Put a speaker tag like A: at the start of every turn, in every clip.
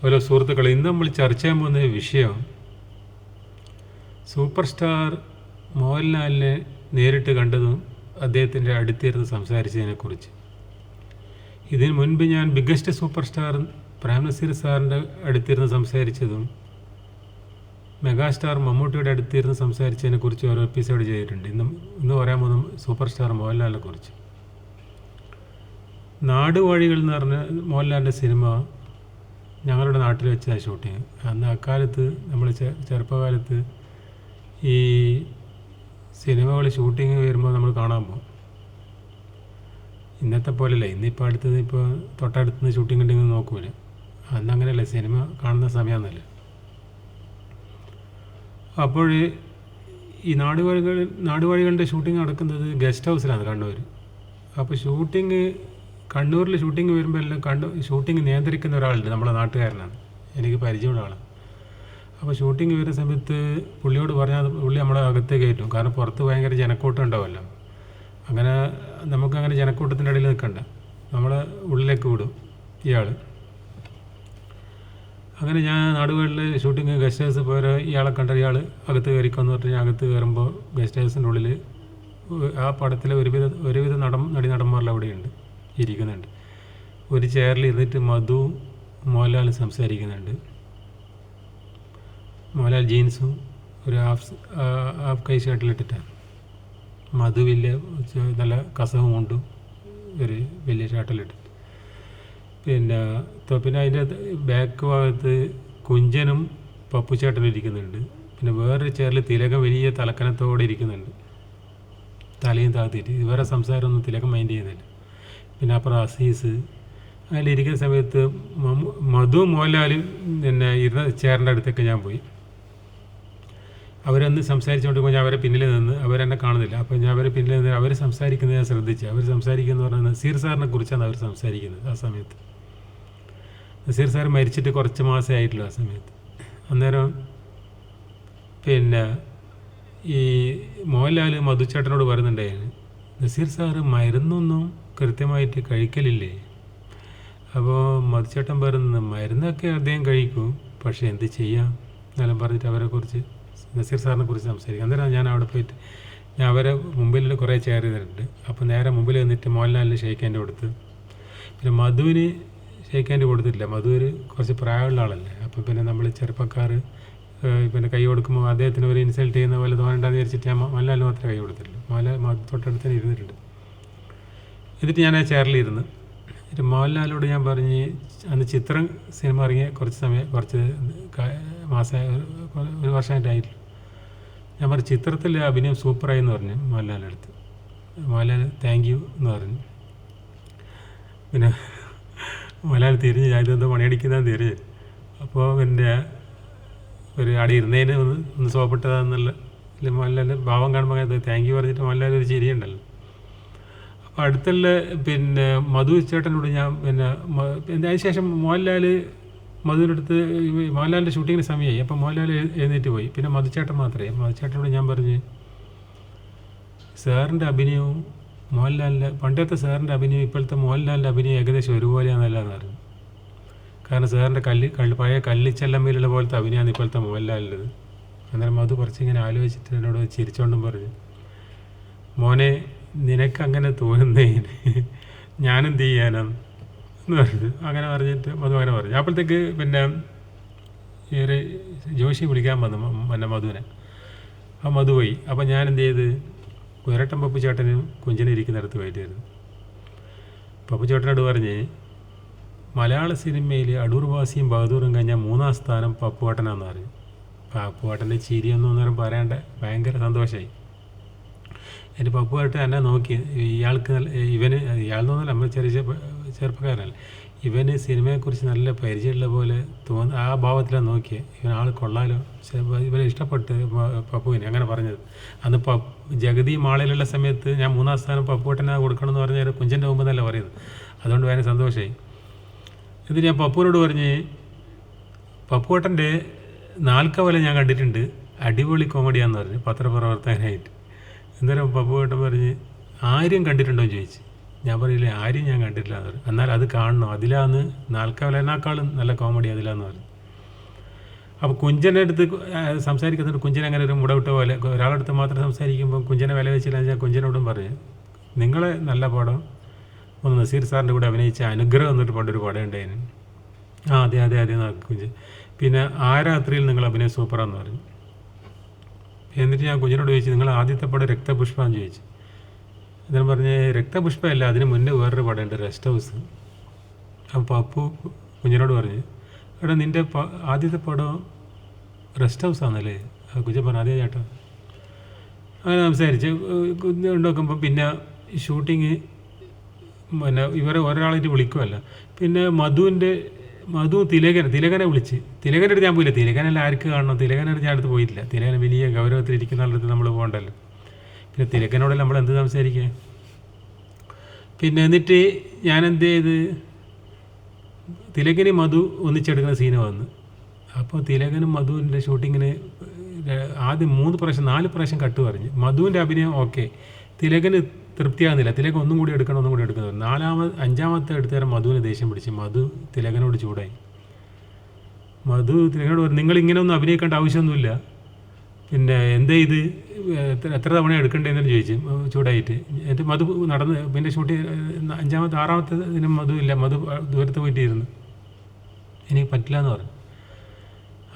A: Hello സുഹൃത്തുക്കളെ ഇന്ന് നമ്മൾ ചർച്ച ചെയ്യാൻ പോകുന്ന വിഷയം സൂപ്പർ സ്റ്റാർ മോഹൻലാലിനെ നേരിട്ട് കണ്ടതും അദ്ദേഹത്തിന്റെ അടുത്തിരുന്ന് സംസാരിച്ചതിനെക്കുറിച്ച്. ഇതിന് മുൻപ് ഞാൻ biggest super star Prem Nazir സാറിന്റെ അടുത്തിരുന്ന് സംസാരിച്ചതും മെഗാസ്റ്റാർ മമ്മൂട്ടിയുടെ അടുത്തിരുന്ന് സംസാരിച്ചതിനെക്കുറിച്ച് ഓരോ എപ്പിസോഡ് ചെയ്തിട്ടുണ്ട്. ഇന്ന് ഇന്ന് പറയാൻ പോകുന്ന സൂപ്പർ സ്റ്റാർ മോഹൻലാലിനെ കുറിച്ച് നാടുവാഴികൾ എന്ന് പറഞ്ഞ മോഹൻലാലിന്റെ സിനിമ ഞങ്ങളുടെ നാട്ടിൽ വെച്ചാണ് ഷൂട്ടിങ് അന്ന് അക്കാലത്ത് നമ്മൾ ചെറുപ്പകാലത്ത് ഈ സിനിമകൾ ഷൂട്ടിങ് വരുമ്പോൾ നമ്മൾ കാണാൻ പോകും ഇന്നത്തെ പോലെയല്ല. ഇന്നിപ്പോൾ അടുത്തത് ഇപ്പോൾ തൊട്ടടുത്ത് നിന്ന് ഷൂട്ടിംഗ് ഉണ്ടെങ്കിൽ നോക്കൂല. അന്ന് അങ്ങനെയല്ല. സിനിമ കാണുന്ന സമയമൊന്നുമല്ല അപ്പോൾ ഈ നാടുവഴികൾ നാടുവഴികളുടെ ഷൂട്ടിംഗ് നടക്കുന്നത് ഗസ്റ്റ് ഹൗസിലാണ് കണ്ണൂർ അപ്പോൾ ഷൂട്ടിങ് കണ്ണൂരിൽ ഷൂട്ടിംഗ് വരുമ്പോൾ എല്ലാം കണ്ണൂർ ഷൂട്ടിംഗ് നിയന്ത്രിക്കുന്ന ഒരാളുണ്ട് നമ്മുടെ നാട്ടുകാരനാണ്. എനിക്ക് പരിചയമുള്ള ആളാണ്. അപ്പോൾ ഷൂട്ടിംഗ് വരുന്ന സമയത്ത് പുള്ളിയോട് പറഞ്ഞാൽ പുള്ളി നമ്മളെ അകത്ത് കയറ്റും. കാരണം പുറത്ത് ഭയങ്കര ജനക്കൂട്ടം ഉണ്ടാവുമല്ലോ. അങ്ങനെ നമുക്കങ്ങനെ ജനക്കൂട്ടത്തിന്റെ ഇടയിൽ നിൽക്കണ്ട. നമ്മളെ ഉള്ളിലേക്ക് വിടും ഇയാൾ അങ്ങനെ ഞാൻ നാടുകളിൽ ഷൂട്ടിങ് ഗസ്റ്റ് ഹൗസ് പോയ ഇയാളെ കണ്ട ഇയാൾ അകത്ത് കയറിക്കൊന്ന് പറഞ്ഞ് അകത്ത് കയറുമ്പോൾ ഗസ്റ്റ് ഹൗസിന്റെ ഉള്ളിൽ ആ പടത്തിലെ ഒരുവിധ ഒരുവിധ നടൻ നടി നടന്മാരിൽ അവിടെയുണ്ട്. ഇരിക്കുന്നുണ്ട്. ഒരു ചെയറിൽ ഇരുന്നിട്ട് മധു മോഹൻലാൽ സംസാരിക്കുന്നുണ്ട്. മോഹൻലാൽ ജീൻസും ഒരു ഹാഫ് ഹാഫ് കൈ ഷർട്ടിലിട്ടിട്ടാണ് മധു വലിയ നല്ല കസവും കൊണ്ടും ഒരു വലിയ ഷർട്ടിലിട്ട് പിന്നെ പിന്നെ അതിന്റെ ബാക്ക് ഭാഗത്ത് കുഞ്ചനും പപ്പുചേട്ടനും ഇരിക്കുന്നുണ്ട്. പിന്നെ വേറൊരു ചെയറിൽ തിലകം വലിയ തലക്കനത്തോടെ ഇരിക്കുന്നുണ്ട്. തലയും താത്തിയിട്ട്. ഇവരെ സംസാരമൊന്നും തിലകം മൈൻഡ് ചെയ്യുന്നില്ല. പിന്നെ അപ്പുറം അസീസ്. അതിലിരിക്കുന്ന സമയത്ത് മധു മോഹൻലാലും പിന്നെ ഇരുന്ന ചേറിന്റെ അടുത്തൊക്കെ ഞാൻ പോയി. അവരന്ന് സംസാരിച്ചുകൊണ്ട് ഞാൻ അവരെ പിന്നിൽ നിന്ന് അവരെന്നെ കാണുന്നില്ല. അപ്പോൾ ഞാൻ അവരെ പിന്നിൽ നിന്ന് അവർ സംസാരിക്കുന്നത് ഞാൻ ശ്രദ്ധിച്ചു. അവർ സംസാരിക്കുന്നത് പറഞ്ഞാൽ നസീർ സാറിനെ കുറിച്ചാണ് അവർ സംസാരിക്കുന്നത് ആ സമയത്ത്. നസീർ സാർ മരിച്ചിട്ട് കുറച്ച് മാസമേ ആയിട്ടുള്ളൂ ആ സമയത്ത്. അന്നേരം പിന്നെ ഈ മോഹൻലാൽ മധുച്ചേട്ടനോട് പറയുന്നുണ്ടായിരുന്നു നസീർ സാറ് മരുന്നൊന്നും കൃത്യമായിട്ട് കഴിക്കലില്ലേ? അപ്പോൾ മധുച്ചേട്ടൻ പറയുന്നത് മരുന്നൊക്കെ അദ്ദേഹം കഴിക്കും പക്ഷേ എന്ത് ചെയ്യാം? എന്നെല്ലാം പറഞ്ഞിട്ട് അവരെ കുറിച്ച് നസീർ സാറിനെ കുറിച്ച് സംസാരിക്കും. അന്നേരം ഞാൻ അവിടെ പോയിട്ട് ഞാൻ അവരെ മുമ്പിൽ കുറേ ചെയർ ചെയ്തിട്ടുണ്ട്. അപ്പോൾ നേരെ മുമ്പിൽ നിന്നിട്ട് മോഹൻലാലിന് ഷെയ്ക്കാന്റെ കൊടുത്ത് പിന്നെ മധുവിന് ഷെയ്ക്കാന്റെ കൊടുത്തിട്ടില്ല. മധുവിന് കുറച്ച് പ്രായമുള്ള ആളല്ലേ. അപ്പം പിന്നെ നമ്മൾ ചെറുപ്പക്കാർ പിന്നെ കൈ കൊടുക്കുമ്പോൾ അദ്ദേഹത്തിന് ഒരു ഇൻസൾട്ട് ചെയ്യുന്ന പോലെ തോന്നണ്ടെന്ന് വിചാരിച്ചിട്ട് ഞാൻ മോഹൻലാലിന് മാത്രമേ കൈ കൊടുത്തിട്ടുള്ളൂ. മോഹൻലാൽ മധു തൊട്ടടുത്ത് ഇരുന്നിട്ടുണ്ട്. എന്നിട്ട് ഞാൻ ആ ചെയറിലിരുന്ന് മോഹൻലാലോട് ഞാൻ പറഞ്ഞ് അന്ന് ചിത്രം സിനിമ ഇറങ്ങിയ കുറച്ച് സമയം കുറച്ച് മാസം ഒരു വർഷമായിട്ടായിട്ടില്ല. ഞാൻ പറഞ്ഞു ചിത്രത്തിൽ അഭിനയം സൂപ്പറായി എന്ന് പറഞ്ഞു മോഹൻലാലിന്റെ മോഹൻലാൽ താങ്ക് യു എന്ന് പറഞ്ഞു. പിന്നെ മോഹൻലാൽ തിരിഞ്ഞ് ഞാൻ ഇതെന്തോ പണിയടിക്കുന്നതെന്ന് തിരിഞ്ഞ്. അപ്പോൾ എന്റെ ഒരു അടി ഇരുന്നതിന് ഒന്ന് ഒന്ന് സോപ്പിട്ടതാന്നുള്ള മോഹൻലാലിന്റെ ഭാവം കാണുമ്പോൾ താങ്ക് യു പറഞ്ഞിട്ട് മോഹൻലാൽ ഒരു ചിരിയുണ്ടല്ലോ അടുത്തുള്ള പിന്നെ മധു ചേട്ടനോട് ഞാൻ പിന്നെ അതിന് ശേഷം മോഹൻലാൽ മധുവിന്റെ അടുത്ത് മോഹൻലാലിന്റെ ഷൂട്ടിങ്ങിന് സമയമായി. അപ്പോൾ മോഹൻലാൽ എഴുന്നേറ്റ് പോയി. പിന്നെ മധുചേട്ടൻ മാത്രമേ. മധുചേട്ടനോട് ഞാൻ പറഞ്ഞ് സാറിന്റെ അഭിനയവും മോഹൻലാലിന്റെ പണ്ടത്തെ സാറിന്റെ അഭിനയം ഇപ്പോഴത്തെ മോഹൻലാലിന്റെ അഭിനയം ഏകദേശം ഒരുപോലെയാണെന്നല്ലാന്ന് പറഞ്ഞു. കാരണം സാറിന്റെ കല്ല് കല്ല് പഴയ കല്ലിച്ചെല്ലമ്മയിലുള്ള പോലത്തെ അഭിനയമാണ് ഇപ്പോഴത്തെ മോഹൻലാലിന്റെത്. അന്നേരം മധു കുറച്ചിങ്ങനെ ആലോചിച്ചിട്ട് എന്നോട് ചിരിച്ചോണ്ടും പറഞ്ഞു മോനെ നിനക്ക് അങ്ങനെ തോന്നുന്നതിന് ഞാനെന്ത് ചെയ്യാനാണ്? എന്ന് പറഞ്ഞു അങ്ങനെ പറഞ്ഞിട്ട് മധു അങ്ങനെ പറഞ്ഞു. അപ്പോഴത്തേക്ക് പിന്നെ ഈ ജോഷി വിളിക്കാൻ വന്നു എന്റെ മധുവിനെ. ആ മധു പോയി. അപ്പം ഞാൻ എന്ത് ചെയ്ത്? കുരട്ടൻ പപ്പു ചേട്ടനും കുഞ്ചിനും ഇരിക്കുന്നിടത്ത് പോയിട്ടായിരുന്നു പപ്പു ചേട്ടനോട് പറഞ്ഞ് മലയാള സിനിമയിൽ അടൂർവാസിയും ബഹദൂറും കഴിഞ്ഞാൽ മൂന്നാം സ്ഥാനം പപ്പുവേട്ടനാന്ന് പറഞ്ഞു പപ്പുവേട്ടന്റെ ചിരിയൊന്നും അന്നേരം പറയാണ്ട്. ഭയങ്കര സന്തോഷമായി എന്റെ പപ്പുവായിട്ട് എന്നെ നോക്കി. ഇയാൾക്ക് ഇവന് ഇയാളെന്നൊന്നുമല്ല നമ്മൾ ചെറിയ ചെറുപ്പക്കാരല്ല ഇവന് സിനിമയെക്കുറിച്ച് നല്ല പരിചയമുള്ള പോലെ തോന്നി ആ ഭാവത്തിലാണ് നോക്കിയത് ഇവൻ ആൾ കൊള്ളാലോ. ഇവനെ ഇഷ്ടപ്പെട്ട് പപ്പുവിനെ അങ്ങനെ പറഞ്ഞത്. അന്ന് പ ജഗതി മാളയിലുള്ള സമയത്ത് ഞാൻ മൂന്നാം സ്ഥാനം പപ്പുവട്ടനെ കൊടുക്കണം എന്ന് പറഞ്ഞാൽ കുഞ്ചന്റെ മുമ്പ് എന്നല്ല പറയുന്നത്. അതുകൊണ്ട് വേറെ സന്തോഷമായി എന്നിട്ട് ഞാൻ പപ്പുവിനോട് പറഞ്ഞ് പപ്പുവേട്ടന്റെ നാൽക്കവല ഞാൻ കണ്ടിട്ടുണ്ട്. അടിപൊളി കോമഡിയാന്ന് പറഞ്ഞു പത്രപ്രവർത്തകനായിട്ട്. അന്നേരം പപ്പുവേട്ടൻ പറഞ്ഞ് ആര്യം കണ്ടിട്ടുണ്ടോ? എന്ന് ചോദിച്ചു. ഞാൻ പറയില്ലേ ആരും ഞാൻ കണ്ടിട്ടില്ല. എന്ന് പറഞ്ഞു. എന്നാൽ അത് കാണണം. അതിലാന്ന് നാൽക്കാവലേനേക്കാളും നല്ല കോമഡി അതിലാന്ന് പറഞ്ഞു. അപ്പോൾ കുഞ്ചന്റെ അടുത്ത് സംസാരിക്കുന്നുണ്ട് കുഞ്ചൻ അങ്ങനെ ഒരു മുടവിട്ട പോലെ ഒരാളടുത്ത് മാത്രം സംസാരിക്കുമ്പോൾ കുഞ്ചനെ വില വെച്ചില്ല ഞാൻ കുഞ്ചനോടും പറഞ്ഞു നിങ്ങളെ നല്ല പടം. ഒന്ന് നസീർ സാറിന്റെ കൂടെ അഭിനയിച്ച അനുഗ്രഹം എന്നിട്ട് പണ്ടൊരു പടം ഉണ്ടായിരുന്നു. ആ അതെ അതെ അതെ കുഞ്ചൻ. പിന്നെ ആ രാത്രിയിൽ നിങ്ങൾ അഭിനയം സൂപ്പറാന്ന് പറഞ്ഞു. എന്നിട്ട് ഞാൻ കുഞ്ഞിനോട് ചോദിച്ചു നിങ്ങൾ ആദ്യത്തെ പടം രക്തപുഷ്പമെന്ന് ചോദിച്ചു. അദ്ദേഹം പറഞ്ഞ് രക്തപുഷ്പമല്ല അതിന് മുന്നേ വേറൊരു പടമുണ്ട് റെസ്റ്റ് ഹൗസ്. അപ്പോൾ അപ്പു കുഞ്ഞിനോട് പറഞ്ഞ് എടാ നിന്റെ ആദ്യത്തെ പടം റെസ്റ്റ് ഹൗസ് ആണല്ലേ? ആ കുഞ്ഞൻ പറഞ്ഞു അതേ ചേട്ടാ. അങ്ങനെ സംസാരിച്ച് കുഞ്ഞ് നോക്കുമ്പോൾ പിന്നെ ഷൂട്ടിങ് പിന്നെ ഇവരെ ഒരാളായിട്ട് വിളിക്കുമല്ല പിന്നെ മധുവിന്റെ മധു തിലകൻ തിലകനെ വിളിച്ച്. തിലകന്റെ അടുത്ത് ഞാൻ പോയില്ല. തിലകനല്ല ആർക്ക് കാണണം? തിലകന്റെ അടുത്ത് ഞാൻ അടുത്ത് പോയിട്ടില്ല. തിലകൻ വലിയ ഗൗരവത്തിലിരിക്കുന്ന ആളുടെ നമ്മൾ പോകണ്ടല്ലോ. പിന്നെ തിലകനോട് നമ്മൾ എന്ത് സംസാരിക്കുക പിന്നെ എന്നിട്ട് ഞാൻ എന്ത് ചെയ്ത്? തിലകന് മധു ഒന്നിച്ചെടുക്കുന്ന സീന് വന്ന്. അപ്പോൾ തിലകനും മധുവിന്റെ ഷൂട്ടിങ്ങിന് ആദ്യം മൂന്ന് പ്രാവശ്യം നാല് പ്രാവശ്യം കട്ട് പറഞ്ഞു. മധുവിന്റെ അഭിനയം ഓക്കെ തിലകന് തൃപ്തിയാകുന്നില്ല. തിലകൻ ഒന്നും കൂടി എടുക്കണം ഒന്നും കൂടി എടുക്കണം. നാലാമത് അഞ്ചാമത്തെ എടുത്തുകാരൻ മധുവിന് ദേഷ്യം പിടിച്ച്. മധു തിലകനോട് ചൂടായി. മധു തിലകനോട് പറഞ്ഞു നിങ്ങൾ ഇങ്ങനെ ഒന്നും അഭിനയിക്കേണ്ട ആവശ്യമൊന്നുമില്ല. പിന്നെ എന്തേ ഇത്? എത്ര തവണ എടുക്കണ്ടേന്ന് ചോദിച്ചു ചൂടായിട്ട്. എന്നിട്ട് മധു നടന്ന് പിന്നെ ഷൂട്ടി അഞ്ചാമത്തെ ആറാമത്തെ ഇതിനും മധു ഇല്ല. മധു ദൂരത്ത് പോയിട്ടിരുന്നു. എനിക്ക് പറ്റില്ല എന്ന് പറഞ്ഞു.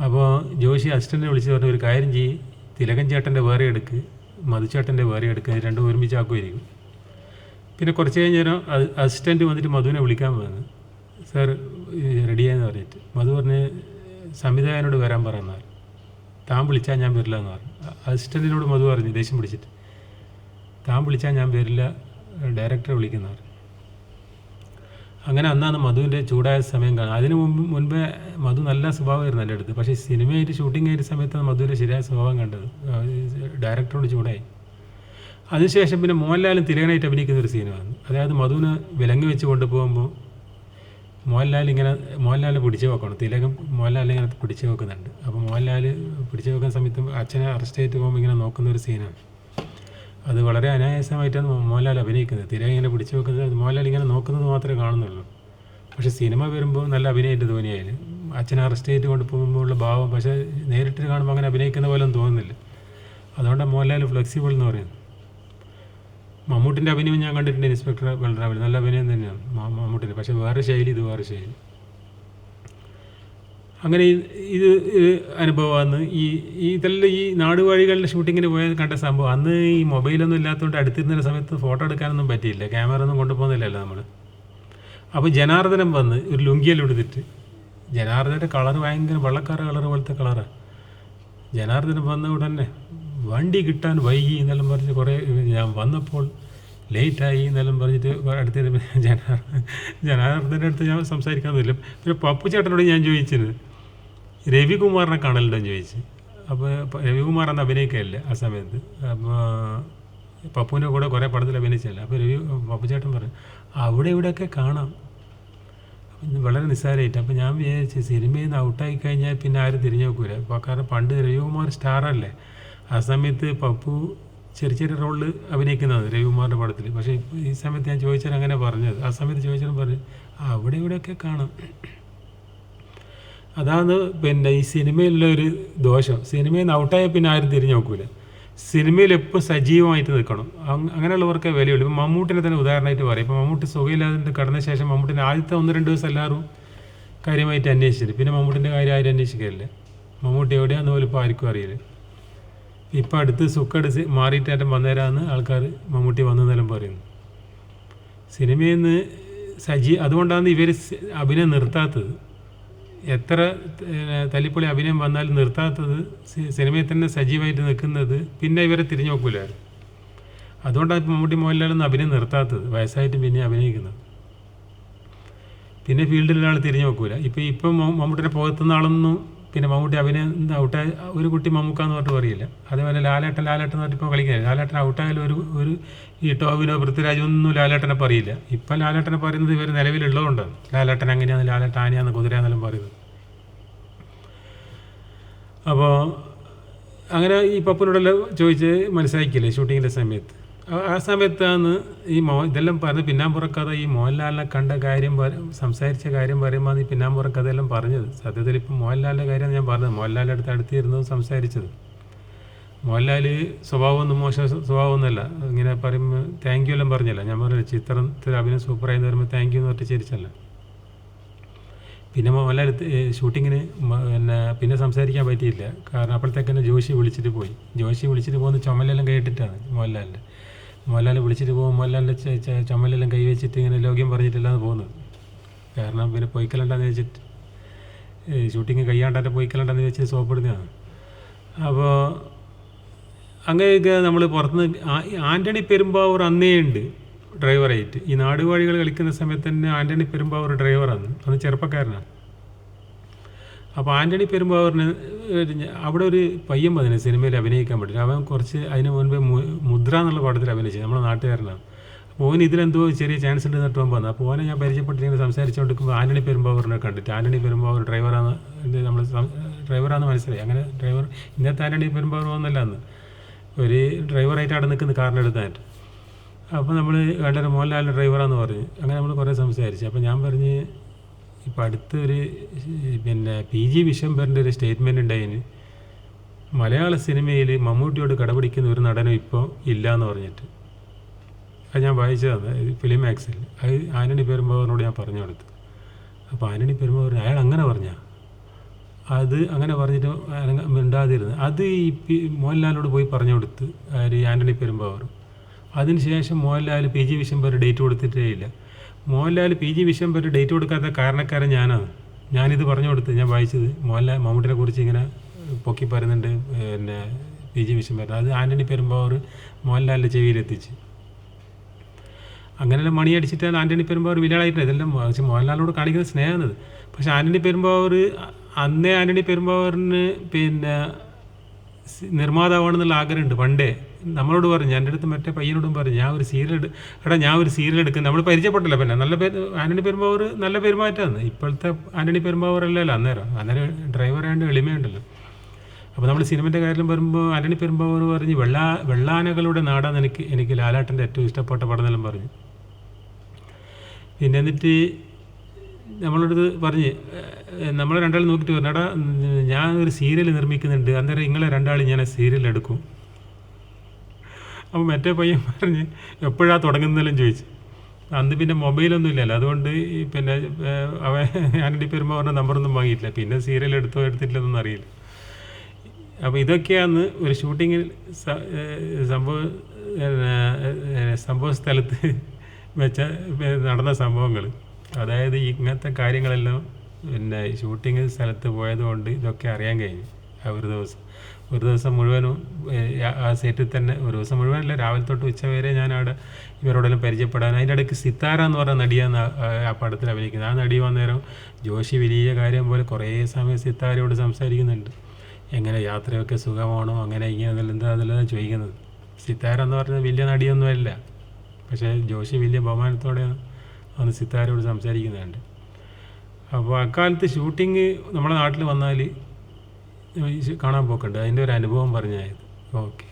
A: അപ്പോൾ ജോഷി അസിസ്റ്റന്റിനെ വിളിച്ച് പറഞ്ഞു ഒരു കാര്യം ചെയ്യ്. തിലകൻ ചേട്ടന്റെ വേറെ എടുക്ക്. മധുചേട്ടന്റെ വേറെ എടുക്കുക രണ്ടും ഒരുമിച്ച് ആക്കുമായിരിക്കും. പിന്നെ കുറച്ച് കഴിഞ്ഞാൽ അസിസ്റ്റന്റ് വന്നിട്ട് മധുവിനെ വിളിക്കാൻ വന്നു സാർ റെഡിയായെന്ന് പറഞ്ഞിട്ട്. മധു പറഞ്ഞ് സംവിധായകനോട് വരാൻ പറഞ്ഞാൽ താൻ വിളിച്ചാൽ ഞാൻ വരില്ല എന്ന് പറഞ്ഞു. അസിസ്റ്റന്റിനോട് മധു പറഞ്ഞു ദേഷ്യം പിടിച്ചിട്ട്. താൻ വിളിച്ചാൽ ഞാൻ വരില്ല ഡയറക്ടറെ വിളിക്കുന്ന പറഞ്ഞു. അങ്ങനെ അന്നാണ് മധുവിന്റെ ചൂടായ സമയം കാണുക അതിന് മുമ്പ് മുൻപേ മധു നല്ല സ്വഭാവമായിരുന്നു എന്റെ അടുത്ത്. പക്ഷേ സിനിമയായിട്ട് ഷൂട്ടിംഗ് ആയിട്ട് സമയത്താണ് മധുവിന്റെ ശരിയായ സ്വഭാവം കണ്ടത്. ഡയറക്ടറോട് ചൂടായി. അതിനുശേഷം പിന്നെ മോഹൻലാലും തിലകനായിട്ട് അഭിനയിക്കുന്ന ഒരു സീനാണ് അതായത് മധുവിനെ വിലങ്ങ് വെച്ച് കൊണ്ടുപോകുമ്പോൾ മോഹൻലാൽ ഇങ്ങനെ മോഹൻലാൽ പിടിച്ചു വെക്കണം. തിലകം മോഹൻലാൽ ഇങ്ങനെ പിടിച്ചു വെക്കുന്നുണ്ട്. അപ്പോൾ മോഹൻലാൽ പിടിച്ചു വെക്കുന്ന സമയത്ത് അച്ഛനെ അറസ്റ്റ് ചെയ്തിട്ട് പോകുമ്പോൾ ഇങ്ങനെ നോക്കുന്ന ഒരു സീനാണ് അത് വളരെ അനായാസമായിട്ടാണ് മോഹൻലാൽ അഭിനയിക്കുന്നത്. തിര ഇങ്ങനെ പിടിച്ചു വെക്കുന്നത് മോഹൻലാൽ ഇങ്ങനെ നോക്കുന്നത് മാത്രമേ കാണുന്നുള്ളൂ. പക്ഷേ സിനിമ വരുമ്പോൾ നല്ല അഭിനയമായിട്ട് തോന്നിയായാലും അച്ഛനെ അറസ്റ്റ് ചെയ്തിട്ട് കൊണ്ട് പോകുമ്പോൾ ഉള്ള ഭാവം പക്ഷേ നേരിട്ട് കാണുമ്പോൾ അങ്ങനെ അഭിനയിക്കുന്ന പോലെ ഒന്നും തോന്നുന്നില്ല. അതുകൊണ്ടാണ് മോഹൻലാൽ ഫ്ലെക്സിബിൾ എന്ന് പറയുന്നത്. മമ്മൂട്ടിന്റെ അഭിനയം ഞാൻ കണ്ടിട്ടുണ്ട് ഇൻസ്പെക്ടർ ബൽറാവിൽ നല്ല അഭിനയം തന്നെയാണ് മമ്മൂട്ടിന്റെ. പക്ഷേ വേറെ ശൈലി ഇത് വേറെ ശൈലി. അങ്ങനെ ഇത് അനുഭവമാണ്. ഈ ഇതെല്ലാം ഈ നാടുവാഴികളുടെ ഷൂട്ടിങ്ങിന് പോയ കണ്ട സംഭവം. അന്ന് ഈ മൊബൈലൊന്നും ഇല്ലാത്തതുകൊണ്ട് അടുത്തിരുന്ന സമയത്ത് ഫോട്ടോ എടുക്കാനൊന്നും പറ്റിയില്ല. ക്യാമറ ഒന്നും കൊണ്ടുപോകുന്നില്ലല്ലോ നമ്മൾ അപ്പോൾ ജനാർദ്ദനം വന്ന് ഒരു ലുങ്കിയെല്ലാം എടുത്തിട്ട്. ജനാർദ്ദന്റെ കളർ ഭയങ്കര വെള്ളക്കാര കളർ പോലത്തെ കളറാണ് ജനാർദ്ദനം വന്ന ഉടനെ വണ്ടി കിട്ടാൻ വൈകി എന്നെല്ലാം പറഞ്ഞ് കുറേ ഞാൻ വന്നപ്പോൾ ലേറ്റായി എന്നെല്ലാം പറഞ്ഞിട്ട് അടുത്ത ജനാർ ജനാർദ്ദന്റെ അടുത്ത് ഞാൻ സംസാരിക്കാനൊന്നുമില്ല. പിന്നെ പപ്പു ചേട്ടനോട് ഞാൻ ചോദിച്ചത് രവികുമാറിനെ കാണലുണ്ടോ എന്ന് ചോദിച്ചു. അപ്പോൾ രവികുമാർ അന്ന് അഭിനയിക്കുകയല്ലേ ആ സമയത്ത്? അപ്പോൾ പപ്പുവിന്റെ കൂടെ കുറേ പടത്തിൽ അഭിനയിച്ചല്ലേ? അപ്പോൾ രവി പപ്പു ചേട്ടൻ പറഞ്ഞു അവിടെ ഇവിടെയൊക്കെ കാണാം. വളരെ നിസ്സാരമായിട്ട് അപ്പോൾ ഞാൻ വിചാരിച്ചു സിനിമയിൽ നിന്ന് ഔട്ടായി കഴിഞ്ഞാൽ പിന്നെ ആരും തിരിഞ്ഞു നോക്കൂല. കാരണം പണ്ട് രവികുമാർ സ്റ്റാറല്ലേ ആ സമയത്ത് പപ്പു ചെറിയ ചെറിയ റോളിൽ അഭിനയിക്കുന്നത് രവികുമാറിന്റെ പടത്തിൽ. പക്ഷേ ഈ സമയത്ത് ഞാൻ ചോദിച്ചാൽ അങ്ങനെ പറഞ്ഞത്. ആ സമയത്ത് ചോദിച്ചാലും പറഞ്ഞു അവിടെ ഇവിടെയൊക്കെ കാണാം. അതാണ് പിന്നെ ഈ സിനിമയിലുള്ള ഒരു ദോഷം. സിനിമയിൽ നിന്ന് ഔട്ടായ പിന്നെ ആരും തിരിഞ്ഞു നോക്കൂല. സിനിമയിൽ എപ്പോൾ സജീവമായിട്ട് നിൽക്കണം. അങ് അങ്ങനെയുള്ളവർക്കേ വിലയുള്ളൂ. ഇപ്പം മമ്മൂട്ടിനെ തന്നെ ഉദാഹരണമായിട്ട് പറയും. ഇപ്പം മമ്മൂട്ടി സുഖമില്ലാതെ കടന്ന ശേഷം മമ്മൂട്ടിന്റെ ആദ്യത്തെ ഒന്ന് രണ്ട് ദിവസം എല്ലാവരും കാര്യമായിട്ട് അന്വേഷിച്ചിട്ട് പിന്നെ മമ്മൂട്ടിന്റെ കാര്യം ആരും അന്വേഷിക്കില്ല മമ്മൂട്ടി എവിടെയാണെന്ന് പോലും ഇപ്പോൾ ആർക്കും അറിയില്ല. ഇപ്പം അടുത്ത് സുഖം മാറിയിട്ടേറ്റം വന്നേരാന്ന് ആൾക്കാർ മമ്മൂട്ടി വന്നെന്നെല്ലാം പറയുന്നു സിനിമയിൽ നിന്ന് സജീ അതുകൊണ്ടാണ് ഇവർ അഭിനയം നിർത്താത്തത്. എത്ര തല്ലിപ്പൊളി അഭിനയം വന്നാലും നിർത്താത്തത് സിനിമയിൽ തന്നെ സജീവമായിട്ട് നിൽക്കുന്നത് പിന്നെ ഇവരെ തിരിഞ്ഞു നോക്കൂലായിരുന്നു. അതുകൊണ്ടാണ് ഇപ്പം മമ്മൂട്ടി മോഹൻലാലൊന്നും അഭിനയം നിർത്താത്തത് വയസ്സായിട്ടും പിന്നെ അഭിനയിക്കുന്നത്. പിന്നെ ഫീൽഡിൽ ആൾ തിരിഞ്ഞു നോക്കൂല. ഇപ്പം ഇപ്പം മമ്മ- മമ്മൂട്ടിയുടെ പുറത്തുനിന്ന ആളൊന്നും പിന്നെ മമ്മൂട്ടി അഭിനയം ഔട്ടായ ഒരു കുട്ടി മമ്മൂക്കാന്ന് പറഞ്ഞിട്ട് പറയില്ല? അതേപോലെ ലാലേട്ടൻ ലാലേട്ടൻ എന്ന് പറഞ്ഞിട്ട് ഇപ്പോൾ കളിക്കുന്നത് ലാലേട്ടൻ ഔട്ടായാലും ഒരു ഒരു ഈ ടോവിനോ പൃഥ്വിരാജ് ഒന്നും ലാലേട്ടനെ പറയില്ല. ഇപ്പം ലാലേട്ടനെ പറയുന്നത് ഇവർ നിലവിലുള്ളതുകൊണ്ട് ലാലേട്ടൻ അങ്ങനെയാണ് ലാലേട്ടൻ ആനയാന്ന് കുതിരയാന്നെല്ലാം പറയുന്നത്. അപ്പോൾ അങ്ങനെ ഈ പപ്പനോടെല്ലാം ചോദിച്ച് മനസ്സിലാക്കിയില്ലേ ഷൂട്ടിങ്ങിന്റെ സമയത്ത്? ആ- സമയത്താണ് ഈ മോ ഇതെല്ലാം പറഞ്ഞ് പിന്നാമ്പുറക്കഥ ഈ മോഹൻലാലിനെ കണ്ട കാര്യം സംസാരിച്ച കാര്യം പറയുമ്പോൾ ഈ പിന്നാമ്പുറക്കഥ എല്ലാം പറഞ്ഞത്. സത്യത്തിൽ ഇപ്പം മോഹൻലാലിന്റെ കാര്യമാണ് ഞാൻ പറഞ്ഞത്. മോഹൻലാലിന്റെ അടുത്ത് അടുത്തിരുന്നു സംസാരിച്ചത്. മോഹൻലാൽ സ്വഭാവമൊന്നും മോശം സ്വഭാവമൊന്നുമല്ല. ഇങ്ങനെ പറയുമ്പോൾ താങ്ക് യു എല്ലാം പറഞ്ഞല്ല. ഞാൻ പറഞ്ഞു ചിത്രത്തിൽ അഭിനയം സൂപ്പറായി എന്ന് പറയുമ്പോൾ താങ്ക് യു എന്ന് പറഞ്ഞിട്ട് ചിരിച്ചല്ല. പിന്നെ മോഹൻലാൽ ഷൂട്ടിങ്ങിന് പിന്നെ പിന്നെ സംസാരിക്കാൻ പറ്റിയില്ല. കാരണം അപ്പോഴത്തേക്ക് തന്നെ ജോഷി വിളിച്ചിട്ട് പോയി. ജോഷി വിളിച്ചിട്ട് പോകുന്ന ചുമലെല്ലാം കേട്ടിട്ടാണ് മോഹൻലാലിന്റെ. മോഹൻലാൽ വിളിച്ചിട്ട് പോകും. മോഹൻലാലിന്റെ ചമ്മലെല്ലാം കൈവച്ചിട്ട് ഇങ്ങനെ ലോക്യം പറഞ്ഞിട്ടില്ലാന്ന് പോകുന്നത്. കാരണം പിന്നെ പൊയ്ക്കലണ്ടെന്ന് വെച്ചിട്ട് ഷൂട്ടിങ് കയ്യാണ്ടാന്റെ പൊയ്ക്കലണ്ടെന്ന് വെച്ച് സോപ്പിടുന്നതാണ് അപ്പോൾ അങ്ങനെയൊക്കെ നമ്മൾ പുറത്തുനിന്ന് ആന്റണി പെരുമ്പാവൂർ അന്നേ ഉണ്ട് ഡ്രൈവറായിട്ട്. ഈ നാടുവാഴികൾ കളിക്കുന്ന സമയത്ത് തന്നെ ആന്റണി പെരുമ്പാവൂർ ഡ്രൈവറാണ്. അന്ന് ചെറുപ്പക്കാരനാണ്. അപ്പോൾ ആന്റണി പെരുമ്പാവൂരിന് അവിടെ ഒരു പയ്യൻ വന്നിന് സിനിമയിൽ അഭിനയിക്കാൻ പറ്റില്ല അവൻ കുറച്ച് അതിന് മുൻപേ മുദ്ര എന്നുള്ള പടത്തിൽ അഭിനയിച്ചു. നമ്മുടെ നാട്ടുകാരനാണ്. അപ്പോൾ ഓൻ ഇതിലെന്തോ ചെറിയ ചാൻസ് ഉണ്ട് എന്നിട്ട് വന്നു. അപ്പോൾ ഓനെ ഞാൻ പരിചയപ്പെട്ട് സംസാരിച്ചുകൊണ്ടിരിക്കുമ്പോൾ ആന്റണി പെരുമ്പാവൂരിനെ കണ്ടിട്ട്. ആന്റണി പെരുമ്പാവൂർ ഡ്രൈവറാണ് നമ്മൾ ഡ്രൈവറാണെന്ന് മനസ്സിലായി. അങ്ങനെ ഡ്രൈവർ ഇന്നത്തെ ആന്റണി പെരുമ്പാവൂർ ഒന്നല്ല അന്ന്. ഒരു ഡ്രൈവറായിട്ട് അവിടെ നിൽക്കുന്ന കാറിനെടുത്തായിട്ട് അപ്പോൾ നമ്മൾ വേണ്ടൊരു മോഹൻലാലിന്റെ ഡ്രൈവറാണെന്ന് പറഞ്ഞു. അങ്ങനെ നമ്മൾ കുറേ സംസാരിച്ചു. അപ്പോൾ ഞാൻ പറഞ്ഞ് ഇപ്പം അടുത്തൊരു പിന്നെ പി ജി വിശ്വംഭരന്റെ ഒരു സ്റ്റേറ്റ്മെന്റ് ഉണ്ടായിന്. മലയാള സിനിമയിൽ മമ്മൂട്ടിയോട് കടപിടിക്കുന്ന ഒരു നടനും ഇപ്പോൾ ഇല്ല എന്ന് പറഞ്ഞിട്ട്. അത് ഞാൻ വായിച്ചതാണ് ഫിലിം ആക്സിൽ അത് ആന്റണി പെരുമ്പാവറിനോട് ഞാൻ പറഞ്ഞു കൊടുത്തു. അപ്പോൾ ആന്റണി പെരുമ്പാവർ അയാൾ അങ്ങനെ പറഞ്ഞാൽ അത് അങ്ങനെ പറഞ്ഞിട്ട് മിണ്ടാതിരുന്നു. അത് ഈ മോഹൻലാലിനോട് പോയി പറഞ്ഞു കൊടുത്ത് ആര് ആന്റണി പെരുമ്പാവർ. അതിനുശേഷം Mohanlal P G Vishwambhar date കൊടുത്തിട്ടേ ഇല്ല. മോഹൻലാൽ പി ജി വിഷയം പറ്റി ഡേറ്റ് കൊടുക്കാത്ത കാരണക്കാരൻ ഞാനാണ് ഞാനിത് പറഞ്ഞു കൊടുത്ത് ഞാൻ വായിച്ചത്. മോഹൻലാൽ മമ്മൂട്ടിനെ കുറിച്ച് ഇങ്ങനെ പൊക്കി പറയുന്നുണ്ട് പിന്നെ പി ജി വിഷയം പറ്റി അത് ആന്റണി പെരുമ്പാവൂർ മോഹൻലാലിന്റെ ചെവിയിലെത്തിച്ച്. അങ്ങനെയുള്ള മണി അടിച്ചിട്ടാണ് ആന്റണി പെരുമ്പാവൂർ വിലയാളായിട്ടില്ല ഇതെല്ലാം പക്ഷേ മോഹൻലാലിനോട് കാണിക്കുന്ന സ്നേഹമാണത്. പക്ഷേ ആന്റണി പെരുമ്പാവൂർ അന്നേ ആന്റണി പെരുമ്പാവൂരിന് പിന്നെ നിർമ്മാതാവണമെന്നുള്ള ആഗ്രഹമുണ്ട് പണ്ടേ. നമ്മളോട് പറഞ്ഞു എന്റെ അടുത്ത് മറ്റേ പയ്യനോടും പറഞ്ഞു ഞാൻ ഒരു സീരിയൽ എടു എടാ ഞാൻ ഒരു സീരിയൽ എടുക്കും നമ്മൾ പരിചയപ്പെട്ടില്ല പിന്നെ. നല്ല പേര് ആന്റണി പെരുമ്പാവൂർ നല്ല പെരുമാറ്റമാണ്. ഇപ്പോഴത്തെ ആന്റണി പെരുമ്പാവൂർ അല്ലല്ലോ അന്നേരം. അന്നേരം ഡ്രൈവറായതുകൊണ്ട് എളിമയുണ്ടല്ലോ. അപ്പോൾ നമ്മൾ സിനിമന്റെ കാര്യം വരുമ്പോൾ ആന്റണി പെരുമ്പാവൂർ പറഞ്ഞ് വെള്ളാ വെള്ളാനകളുടെ നാടാന്ന് എനിക്ക് എനിക്ക് ലാലാട്ടന്റെ ഏറ്റവും ഇഷ്ടപ്പെട്ട പടം പറഞ്ഞു. പിന്നെ എന്നിട്ട് നമ്മളടുത്ത് പറഞ്ഞ് നമ്മൾ രണ്ടാൾ നോക്കിയിട്ട് പറഞ്ഞു എടാ ഞാൻ ഒരു സീരിയൽ നിർമ്മിക്കുന്നുണ്ട്. അന്നേരം ഇങ്ങളെ രണ്ടാൾ ഞാൻ സീരിയൽ എടുക്കും. അപ്പോൾ മറ്റേ പയ്യൻ പറഞ്ഞ് എപ്പോഴാണ് തുടങ്ങുന്നതെല്ലാം ചോദിച്ചു. അന്ന് പിന്നെ മൊബൈലൊന്നും ഇല്ലല്ലോ. അതുകൊണ്ട് പിന്നെ അവ പെരുമ്പോൾ പറഞ്ഞ നമ്പറൊന്നും വാങ്ങിയിട്ടില്ല. പിന്നെ സീരിയൽ എടുത്തോ എടുത്തിട്ടില്ലെന്നൊന്നും അറിയില്ല. അപ്പോൾ ഇതൊക്കെയാണ് ഒരു ഷൂട്ടിങ്ങിൽ സംഭവം സംഭവ സ്ഥലത്ത് വെച്ച നടന്ന സംഭവങ്ങൾ അതായത് ഇങ്ങനത്തെ കാര്യങ്ങളെല്ലാം പിന്നെ ഷൂട്ടിങ് സ്ഥലത്ത് പോയതുകൊണ്ട് ഇതൊക്കെ അറിയാൻ കഴിഞ്ഞു ആ ഒരു ദിവസം. ഒരു ദിവസം മുഴുവനും ആ- സീറ്റിൽ തന്നെ ഒരു ദിവസം മുഴുവനല്ല രാവിലെ തൊട്ട് ഉച്ച വരെ ഞാൻ അവിടെ ഇവരോടെല്ലാം പരിചയപ്പെടാൻ. അതിന്റെ ഇടയ്ക്ക് സിത്താര എന്ന് പറഞ്ഞ നടിയാണ് ആ- പടത്തിൽ അഭിനയിക്കുന്നത്. ആ നടി വന്നേരം ജോഷി വലിയ കാര്യം പോലെ കുറേ സമയം സിത്താരയോട് സംസാരിക്കുന്നുണ്ട്. എങ്ങനെ യാത്രയൊക്കെ സുഖമാണോ അങ്ങനെ ഇങ്ങനെ എന്താ അതെല്ലാം ചോദിക്കുന്നത്. സിത്താര എന്ന് പറഞ്ഞാൽ വലിയ നടിയൊന്നുമല്ല. പക്ഷേ ജോഷി വലിയ ബഹുമാനത്തോടെയാണ് അന്ന് സിത്താരയോട് സംസാരിക്കുന്നുണ്ട്. അപ്പോൾ അക്കാലത്ത് ഷൂട്ടിങ് നമ്മുടെ നാട്ടിൽ വന്നാൽ കാണാൻ പോക്കുണ്ട്. അതിന്റെ ഒരു അനുഭവം പറഞ്ഞായത് ഓക്കെ.